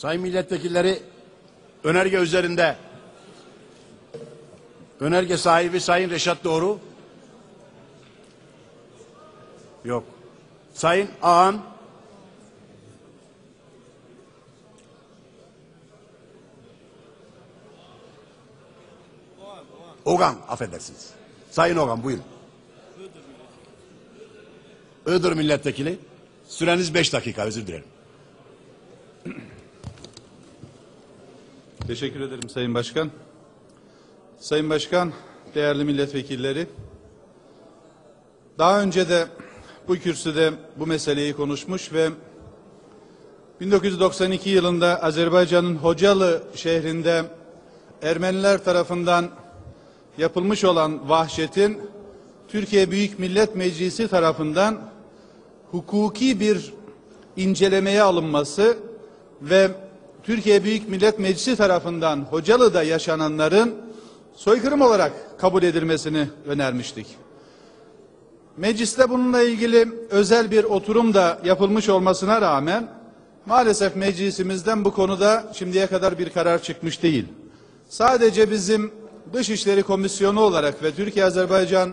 Sayın milletvekilleri önerge üzerinde önerge sahibi Sayın Reşat Doğru yok. Sayın Ağan Ogan affedersiniz. Sayın Ogan buyurun. Iğdır milletvekili. Süreniz beş dakika özür dilerim. Teşekkür ederim Sayın Başkan. Sayın Başkan, değerli milletvekilleri. Daha önce de bu kürsüde bu meseleyi konuşmuş ve 1992 yılında Azerbaycan'ın Hocalı şehrinde Ermeniler tarafından yapılmış olan vahşetin Türkiye Büyük Millet Meclisi tarafından hukuki bir incelemeye alınması ve Türkiye Büyük Millet Meclisi tarafından Hocalı'da yaşananların soykırım olarak kabul edilmesini önermiştik. Mecliste bununla ilgili özel bir oturum da yapılmış olmasına rağmen maalesef meclisimizden bu konuda şimdiye kadar bir karar çıkmış değil. Sadece bizim Dışişleri Komisyonu olarak ve Türkiye-Azerbaycan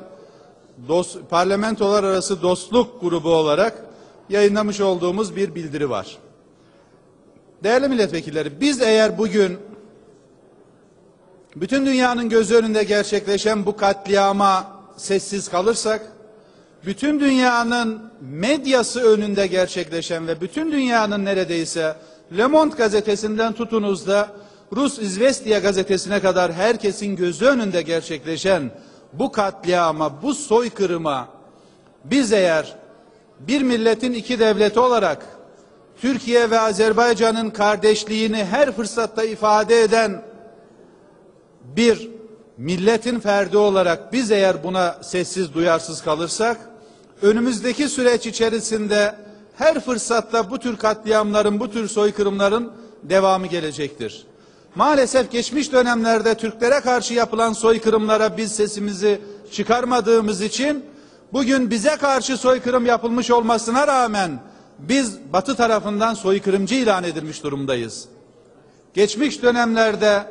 parlamentolar arası dostluk grubu olarak yayınlamış olduğumuz bir bildiri var. Değerli milletvekilleri biz eğer bugün bütün dünyanın gözü önünde gerçekleşen bu katliama sessiz kalırsak bütün dünyanın medyası önünde gerçekleşen ve bütün dünyanın neredeyse Le Monde gazetesinden tutunuz da Rus İzvestiya gazetesine kadar herkesin gözü önünde gerçekleşen bu katliama, bu soykırıma biz eğer bir milletin iki devleti olarak Türkiye ve Azerbaycan'ın kardeşliğini her fırsatta ifade eden bir milletin ferdi olarak biz eğer buna sessiz duyarsız kalırsak önümüzdeki süreç içerisinde her fırsatta bu tür katliamların, bu tür soykırımların devamı gelecektir. Maalesef geçmiş dönemlerde Türklere karşı yapılan soykırımlara biz sesimizi çıkarmadığımız için bugün bize karşı soykırım yapılmış olmasına rağmen biz Batı tarafından soykırımcı ilan edilmiş durumdayız. Geçmiş dönemlerde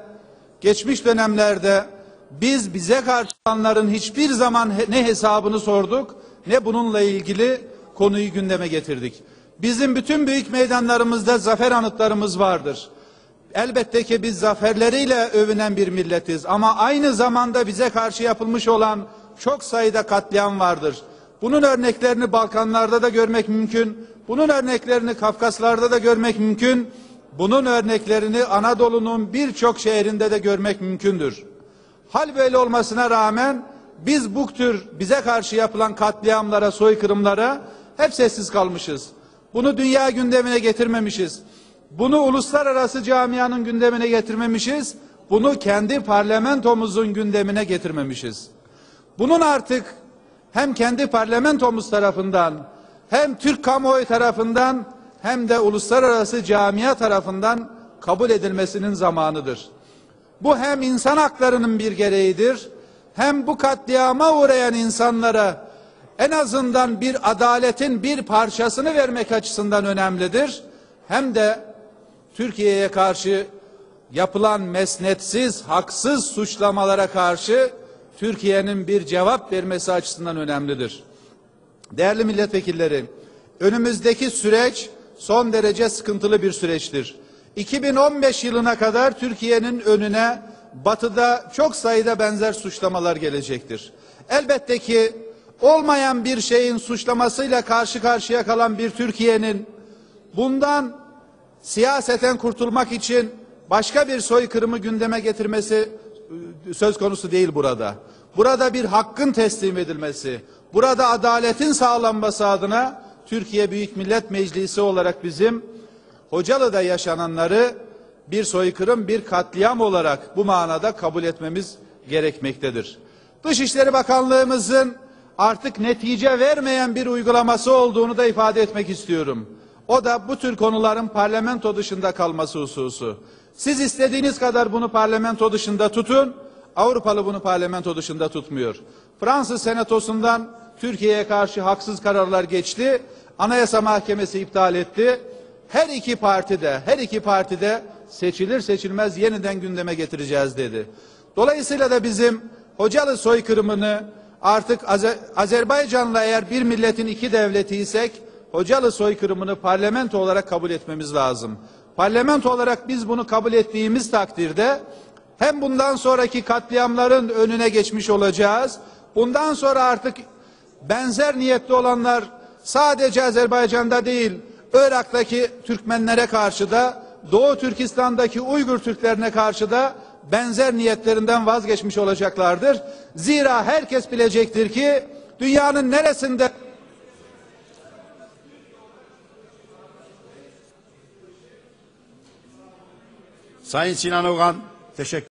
geçmiş dönemlerde biz bize karşı olanların hiçbir zaman ne hesabını sorduk ne bununla ilgili konuyu gündeme getirdik. Bizim bütün büyük meydanlarımızda zafer anıtlarımız vardır. Elbette ki biz zaferleriyle övünen bir milletiz ama aynı zamanda bize karşı yapılmış olan çok sayıda katliam vardır. Bunun örneklerini Balkanlarda da görmek mümkün. Bunun örneklerini Kafkaslarda da görmek mümkün. Bunun örneklerini Anadolu'nun birçok şehrinde de görmek mümkündür. Hal böyle olmasına rağmen biz bu tür bize karşı yapılan katliamlara, soykırımlara hep sessiz kalmışız. Bunu dünya gündemine getirmemişiz. Bunu uluslararası camianın gündemine getirmemişiz. Bunu kendi parlamentomuzun gündemine getirmemişiz. Bunun artık hem kendi parlamentomuz tarafından hem Türk kamuoyu tarafından hem de uluslararası camia tarafından kabul edilmesinin zamanıdır. Bu hem insan haklarının bir gereğidir hem bu katliama uğrayan insanlara en azından bir adaletin bir parçasını vermek açısından önemlidir. Hem de Türkiye'ye karşı yapılan mesnetsiz, haksız suçlamalara karşı Türkiye'nin bir cevap vermesi açısından önemlidir. Değerli milletvekilleri, önümüzdeki süreç son derece sıkıntılı bir süreçtir. 2015 yılına kadar Türkiye'nin önüne batıda çok sayıda benzer suçlamalar gelecektir. Elbette ki olmayan bir şeyin suçlamasıyla karşı karşıya kalan bir Türkiye'nin bundan siyaseten kurtulmak için başka bir soykırımı gündeme getirmesi söz konusu değil burada. Burada bir hakkın teslim edilmesi, burada adaletin sağlanması adına Türkiye Büyük Millet Meclisi olarak bizim Hocalı'da yaşananları bir soykırım, bir katliam olarak bu manada kabul etmemiz gerekmektedir. Dışişleri Bakanlığımızın artık netice vermeyen bir uygulaması olduğunu da ifade etmek istiyorum. O da bu tür konuların parlamento dışında kalması hususu. Siz istediğiniz kadar bunu parlamento dışında tutun. Avrupalı bunu parlamento dışında tutmuyor. Fransız senatosundan Türkiye'ye karşı haksız kararlar geçti. Anayasa Mahkemesi iptal etti. her iki partide, her iki partide seçilir seçilmez yeniden gündeme getireceğiz dedi. Dolayısıyla da bizim Hocalı soykırımını artık Azer- Azerbaycan'la eğer bir milletin iki devletiysek Hocalı soykırımını parlamento olarak kabul etmemiz lazım. Parlamento olarak biz bunu kabul ettiğimiz takdirde hem bundan sonraki katliamların önüne geçmiş olacağız. Bundan sonra artık benzer niyetli olanlar sadece Azerbaycan'da değil, Irak'taki Türkmenlere karşı da, Doğu Türkistan'daki Uygur Türklerine karşı da benzer niyetlerinden vazgeçmiş olacaklardır. Zira herkes bilecektir ki dünyanın neresinde Sayın Sinan Oğan teşekkür